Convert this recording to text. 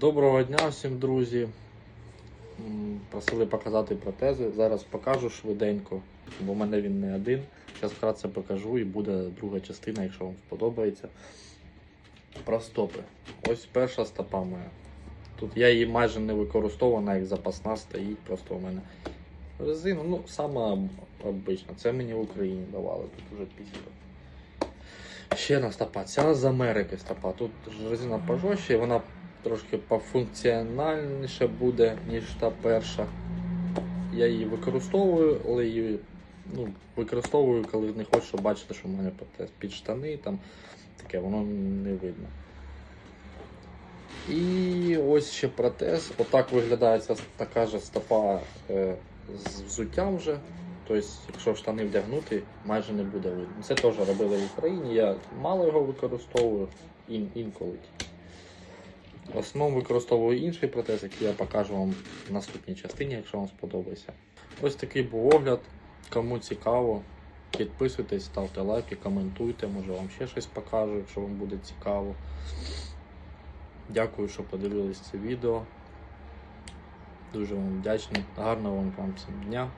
Доброго дня всім, друзі. Просили показати протези. Зараз покажу швиденько, бо в мене він не один. Зараз вкратце покажу і буде друга частина, якщо вам сподобається. Про стопи. Ось перша стопа моя. Тут я її майже не використовувана, як запасна стоїть, просто у мене резина. Ну, сама обична. Це мені в Україні давали, тут уже після. Ще одна стопа. Ця з Америки стопа. Тут резина пожорстче, вона трошки пофункціональніше буде, ніж та перша. Я її використовую, але її ну, використовую, коли не хочу бачити, що в мене під штани, там таке воно не видно. І ось ще протез. Отак виглядає ця така ж стопа е, з взуттям вже. Тобто, якщо штани вдягнути, майже не буде видно. Це теж робили в Україні. Я мало його використовую ін, інколи. В основному використовую інший протез, який я покажу вам в наступній частині, якщо вам сподобається. Ось такий був огляд. Кому цікаво, підписуйтесь, ставте лайки, коментуйте, може вам ще щось покажу, якщо вам буде цікаво. Дякую, що подивились це відео. Дуже вам вдячний. Гарного вам всім дня.